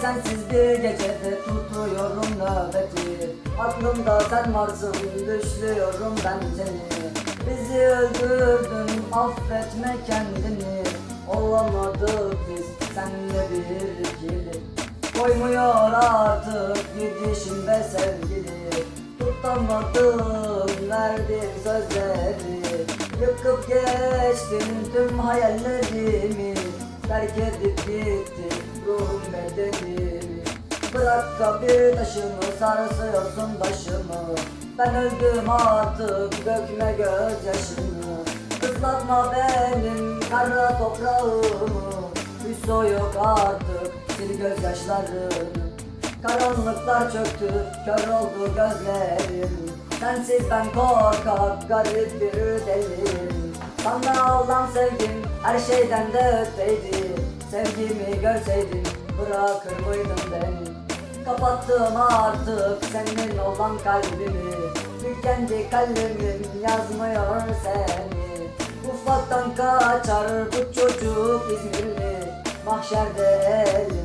sensiz bir gecede tutuyorum nöbeti. Aklımda sen varsın düşlüyorum ben seni. Bizi öldürdün affetme kendini. Olamadık biz senle bir ikili. Koymuyor artık gidişin ve sevgili. Tutamadım verdiğim sözleri. Yıkıp geçtin tüm hayallerimi. Terk edip gitti ruhum bedenimi Bırak kabir taşımı sarsıyorsun başımı. Ben öldüm artık dökme gözyaşını Islatma benim kara toprağımı. Hüso yok artık sil gözyaşlarını Karanlıklar çöktü, kör oldu gözlerim. Sensiz ben korkak, garip bir deliyim Sana olan sevgim her şeyden de öteydi Sevgimi görseydin bırakır mıydın beni Kapattım artık. Senin olan kalbimi Tükendi kalemim yazmıyor seni. Ufaktan kaçar bu çocuk İzmirli Mahşerde sevgi